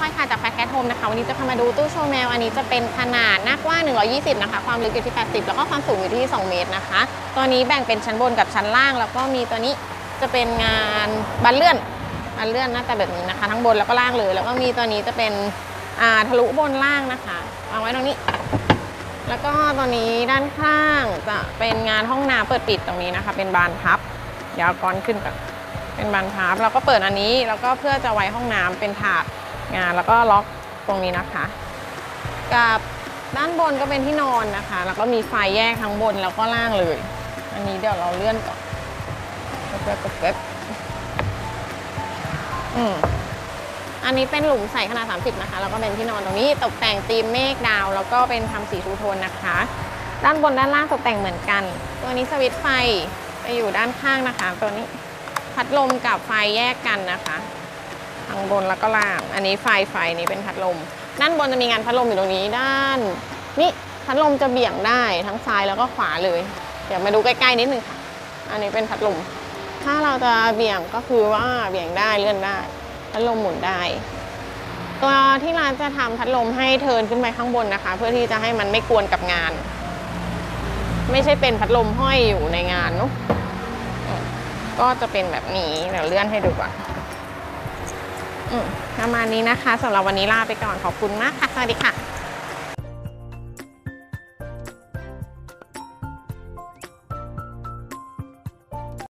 พลอยค่ะจากแฟร์แคทโฮมนะคะ วันนี้จะพามาดูตู้โชว์แมว อันนี้จะเป็นขนาดหน้ากว้าง 120 นะคะ ความลึกอยู่ที่ 80 แล้วก็ความสูงอยู่ที่ 2 เมตรนะคะ ตัวนี้แบ่งเป็นชั้นบนกับชั้นล่าง แล้วก็มีตัวนี้จะเป็นงานบันเลื่อนบันเลื่อนหน้าตาแบบนี้นะคะ ทั้งบนแล้วก็ล่างเลย แล้วก็มีตัวนี้จะเป็นทะลุบนล่างนะคะวางไว้ตรงนี้ แล้วก็ตัวนี้ด้านข้างจะเป็นงานห้องน้ำเปิดปิดตรงนี้นะคะ เป็นบานพับเดี๋ยวก้อนขึ้นก่อนเป็นบานพับแล้วก็เปิดอันนี้แล้วก็เพื่อจะไว้ห้องน้ำเป็นถาด งานแล้วก็ล็อกตรงนี้นะคะ กับด้านบนก็เป็นที่นอนนะคะ แล้วก็มีไฟแยกทั้งบนแล้วก็ล่างเลย อันนี้เดี๋ยวเราเลื่อนก่อนแป๊บๆแป๊บอืมอันนี้เป็นหลุมใส่ขนาด 30 นะคะ แล้วก็เป็นที่นอนตรงนี้ตกแต่งธีมเมฆดาว แล้วก็เป็นทำสีทูโทนนะคะ ด้านบนด้านล่างตกแต่งเหมือนกัน ตัวนี้สวิตช์ไฟจะอยู่ด้านข้างนะคะ ตัวนี้พัดลมกับไฟแยกกันนะคะ ทางบนแล้วก็ล่าง อันนี้ไฟไฟนี้เป็นพัดลม ด้านบนจะมีงานพัดลมอยู่ตรงนี้ด้าน นี่พัดลมจะเบี่ยงได้ทั้งซ้ายแล้วก็ขวาเลย เดี๋ยวมาดูใกล้ๆนิดนึงค่ะ อันนี้เป็นพัดลม ถ้าเราจะเบี่ยงก็คือว่าเบี่ยงได้เลื่อนได้ พัดลมหมุนได้ตัวที่ร้านจะทำพัดลมให้เทินขึ้นไปข้างบนนะคะ เพื่อที่จะให้มันไม่กวนกับงาน ไม่ใช่เป็นพัดลมห้อยอยู่ในงานเนาะก็จะเป็นแบบนี้เดี๋ยวเลื่อนให้ดูก่อน ประมาณนี้นะคะสำหรับวันนี้ลาไปก่อนขอบคุณมากค่ะ สวัสดีค่ะ